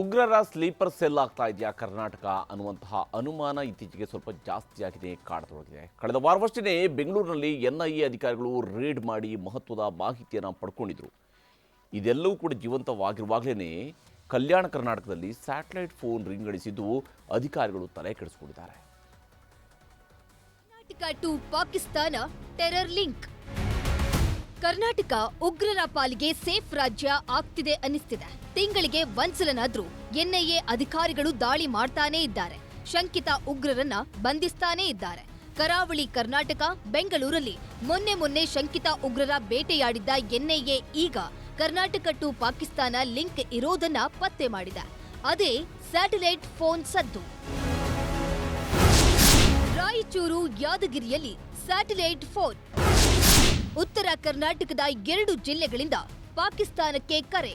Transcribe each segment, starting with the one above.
ಉಗ್ರರ sleeper cell ಆಗ್ತಾ ಇದೆಯಾ ಕರ್ನಾಟಕ ಅನ್ನುವಂತಹ ಅನುಮಾನ ಇತ್ತೀಚೆಗೆ ಸ್ವಲ್ಪ ಜಾಸ್ತಿ ಆಗಿದೆ, ಕಾಡತೊಡಗಿದೆ. ಕಳೆದ ವಾರವಷ್ಟೇ ಬೆಂಗಳೂರಿನಲ್ಲಿ ಎನ್ಐಎ ಅಧಿಕಾರಿಗಳು ರೇಡ್ ಮಾಡಿ ಮಹತ್ವದ ಮಾಹಿತಿಯನ್ನು ಪಡ್ಕೊಂಡಿದ್ರು. ಇದೆಲ್ಲವೂ ಕೂಡ ಜೀವಂತವಾಗಿರುವಾಗಲೇ ಕಲ್ಯಾಣ ಕರ್ನಾಟಕದಲ್ಲಿ ಸ್ಯಾಟಲೈಟ್ ಫೋನ್ ರಿಂಗಡಿಸಿದ್ದು ಅಧಿಕಾರಿಗಳು ತಲೆ ಕೆಡಿಸಿಕೊಂಡಿದ್ದಾರೆ. Karnataka to Pakistan terror link. Karnataka ಉಗ್ರರ ಪಾಲಿಗೆ ಸೇಫ್ ರಾಜ್ಯ ಆಗ್ತಿದೆ ಅನ್ನಿಸ್ತಿದೆ. ತಿಂಗಳಿಗೆ ಒಂದ್ಸಲನಾದ್ರೂ ಎನ್ಐಎ ಅಧಿಕಾರಿಗಳು ದಾಳಿ ಮಾಡ್ತಾನೇ ಇದ್ದಾರೆ. ಶಂಕಿತ ಉಗ್ರರನ್ನ ಬಂಧಿಸ್ತಾನೇ ಇದ್ದಾರೆ. ಕರಾವಳಿ ಕರ್ನಾಟಕ, ಬೆಂಗಳೂರಲ್ಲಿ ಮೊನ್ನೆ ಮೊನ್ನೆ ಶಂಕಿತ ಉಗ್ರರ ಬೇಟೆಯಾಡಿದ್ದ ಎನ್ಐಎ ಈಗ ಕರ್ನಾಟಕ ಟು ಪಾಕಿಸ್ತಾನ ಲಿಂಕ್ ಇರೋದನ್ನ ಪತ್ತೆ ಮಾಡಿದೆ. ಅದೇ ಸ್ಯಾಟಲೈಟ್ ಫೋನ್ ಸದ್ದು. ರಾಯಚೂರು ಯಾದಗಿರಿಯಲ್ಲಿ ಸ್ಯಾಟಲೈಟ್ ಫೋನ್. ಉತ್ತರ ಕರ್ನಾಟಕದ ಎರಡು ಜಿಲ್ಲೆಗಳಿಂದ ಪಾಕಿಸ್ತಾನಕ್ಕೆ ಕರೆ.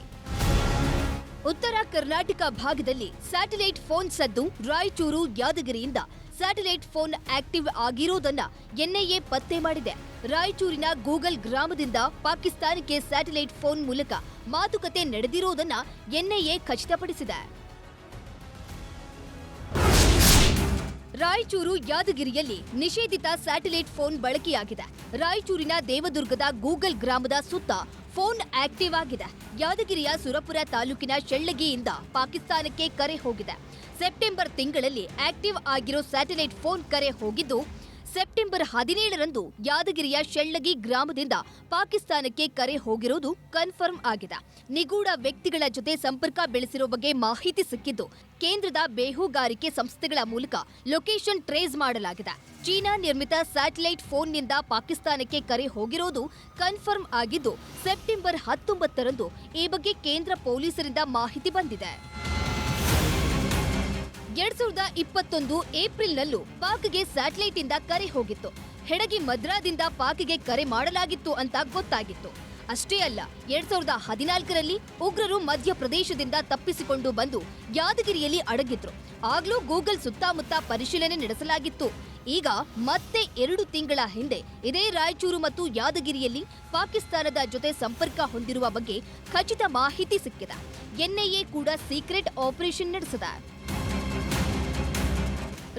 ಉತ್ತರ ಕರ್ನಾಟಕ ಭಾಗದಲ್ಲಿ ಸ್ಯಾಟಲೈಟ್ ಫೋನ್ ಸದ್ದು ರಾಯಚೂರು ಯಾದಗಿರಿಯಿಂದ ಸ್ಯಾಟಲೈಟ್ ಫೋನ್ ಆಕ್ಟಿವ್ ಆಗಿರೋದನ್ನ ಎನ್ಐಎ ಪತ್ತೆ ಮಾಡಿದೆ. ರಾಯಚೂರಿನ ಗೂಗಲ್ ಗ್ರಾಮದಿಂದ ಪಾಕಿಸ್ತಾನಕ್ಕೆ ಸ್ಯಾಟಲೈಟ್ ಫೋನ್ ಮೂಲಕ ಮಾತುಕತೆ ನಡೆದಿರೋದನ್ನ ಎನ್ಐಎ ಖಚಿತಪಡಿಸಿದೆ. ರಾಯಚೂರು ಯಾದಗಿರಿಯಲ್ಲಿ ನಿಷೇಧಿತ ಸ್ಯಾಟಲೈಟ್ ಫೋನ್ ಬಳಕೆಯಾಗಿದೆ. ರಾಯಚೂರಿನ ದೇವದುರ್ಗದ ಗೂಗಲ್ ಗ್ರಾಮದ ಸುತ್ತ ಫೋನ್ ಆಕ್ಟಿವ್ ಆಗಿದೆ. ಯಾದಗಿರಿಯ ಸುರಪುರ ತಾಲೂಕಿನ ಶೆಳ್ಳಗಿಯಿಂದ ಪಾಕಿಸ್ತಾನಕ್ಕೆ ಕರೆ ಹೋಗಿದೆ. ಸೆಪ್ಟೆಂಬರ್ ತಿಂಗಳಲ್ಲಿ ಆಕ್ಟಿವ್ ಆಗಿರೋ ಸ್ಯಾಟಲೈಟ್ ಫೋನ್ ಕರೆ ಹೋಗಿದ್ದು ಸೆಪ್ಟೆಂಬರ್ ಹದಿನೇಳರಂದು ಯಾದಗಿರಿಯ ಶೆಳ್ಳಗಿ ಗ್ರಾಮದಿಂದ ಪಾಕಿಸ್ತಾನಕ್ಕೆ ಕರೆ ಹೋಗಿರೋದು ಕನ್ಫರ್ಮ್ ಆಗಿದೆ. ನಿಗೂಢ ವ್ಯಕ್ತಿಗಳ ಜೊತೆ ಸಂಪರ್ಕ ಬೆಳೆಸಿರೋ ಬಗ್ಗೆ ಮಾಹಿತಿ ಸಿಕ್ಕಿದ್ದು ಕೇಂದ್ರದ ಬೇಹುಗಾರಿಕೆ ಸಂಸ್ಥೆಗಳ ಮೂಲಕ ಲೊಕೇಶನ್ ಟ್ರೇಸ್ ಮಾಡಲಾಗಿದೆ. ಚೀನಾ ನಿರ್ಮಿತ ಸ್ಯಾಟಲೈಟ್ ಫೋನ್ನಿಂದ ಪಾಕಿಸ್ತಾನಕ್ಕೆ ಕರೆ ಹೋಗಿರೋದು ಕನ್ಫರ್ಮ್ ಆಗಿದ್ದು, ಸೆಪ್ಟೆಂಬರ್ ಹತ್ತೊಂಬತ್ತರಂದು ಈ ಬಗ್ಗೆ ಕೇಂದ್ರ ಪೊಲೀಸರಿಂದ ಮಾಹಿತಿ ಬಂದಿದೆ. ಎರಡ್ ಸಾವಿರದ ಇಪ್ಪತ್ತೊಂದು ಏಪ್ರಿಲ್ನಲ್ಲೂ ಪಾಕ್ಗೆ ಸ್ಯಾಟಲೈಟ್ ಇಂದ ಕರೆ ಹೋಗಿತ್ತು. ಹೆಡಗಿ ಮದ್ರಾದಿಂದ ಪಾಕ್ಗೆ ಕರೆ ಮಾಡಲಾಗಿತ್ತು ಅಂತ ಗೊತ್ತಾಗಿತ್ತು. ಅಷ್ಟೇ ಅಲ್ಲ, ಎರಡ್ ಸಾವಿರದ ಹದಿನಾಲ್ಕರಲ್ಲಿ ಉಗ್ರರು ಮಧ್ಯಪ್ರದೇಶದಿಂದ ತಪ್ಪಿಸಿಕೊಂಡು ಬಂದು ಯಾದಗಿರಿಯಲ್ಲಿ ಅಡಗಿದ್ರು. ಆಗ್ಲೂ ಗೂಗಲ್ ಸುತ್ತಮುತ್ತ ಪರಿಶೀಲನೆ ನಡೆಸಲಾಗಿತ್ತು. ಈಗ ಮತ್ತೆ ಎರಡು ತಿಂಗಳ ಹಿಂದೆ ಇದೇ ರಾಯಚೂರು ಮತ್ತು ಯಾದಗಿರಿಯಲ್ಲಿ ಪಾಕಿಸ್ತಾನದ ಜೊತೆ ಸಂಪರ್ಕ ಹೊಂದಿರುವ ಬಗ್ಗೆ ಖಚಿತ ಮಾಹಿತಿ ಸಿಕ್ಕಿದೆ. ಎನ್ಐಎ ಕೂಡ ಸೀಕ್ರೆಟ್ ಆಪರೇಷನ್ ನಡೆಸಿದೆ.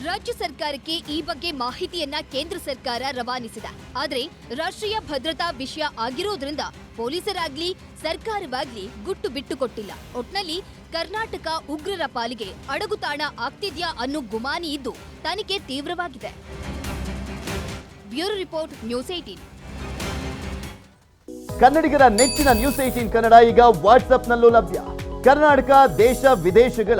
ರಾಜ್ಯ ಸರ್ಕಾರಕ್ಕೆ ಈ ಬಗ್ಗೆ ಮಾಹಿತಿಯನ್ನ ಕೇಂದ್ರ ಸರ್ಕಾರ ರವಾನಿಸಿದೆ. ಆದರೆ ರಾಷ್ಟ್ರೀಯ ಭದ್ರತಾ ವಿಷಯ ಆಗಿರೋದ್ರಿಂದ ಪೊಲೀಸರಾಗ್ಲಿ, ಸರ್ಕಾರವಾಗ್ಲಿ ಗುಟ್ಟು ಬಿಟ್ಟು ಕೊಟ್ಟಿಲ್ಲ. ಒಟ್ನಲ್ಲಿ ಕರ್ನಾಟಕ ಉಗ್ರರ ಪಾಲಿಗೆ ಅಡಗುತಾಣ ಆಗ್ತಿದ್ಯಾ ಅನ್ನೋ ಗುಮಾನಿ ಇದ್ದು ತನಿಖೆ ತೀವ್ರವಾಗಿದೆ. ಬ್ಯೂರೋ ರಿಪೋರ್ಟ್, ನ್ಯೂಸ್ ಏಟೀನ್ ಕನ್ನಡಿಗರ ನೆಚ್ಚಿನ ನ್ಯೂಸ್ ಏಟೀನ್ ಕನ್ನಡ ಈಗ ವಾಟ್ಸ್ಆಪ್ನಲ್ಲೂ ಲಭ್ಯ. ಕರ್ನಾಟಕ, ದೇಶ, ವಿದೇಶಗಳ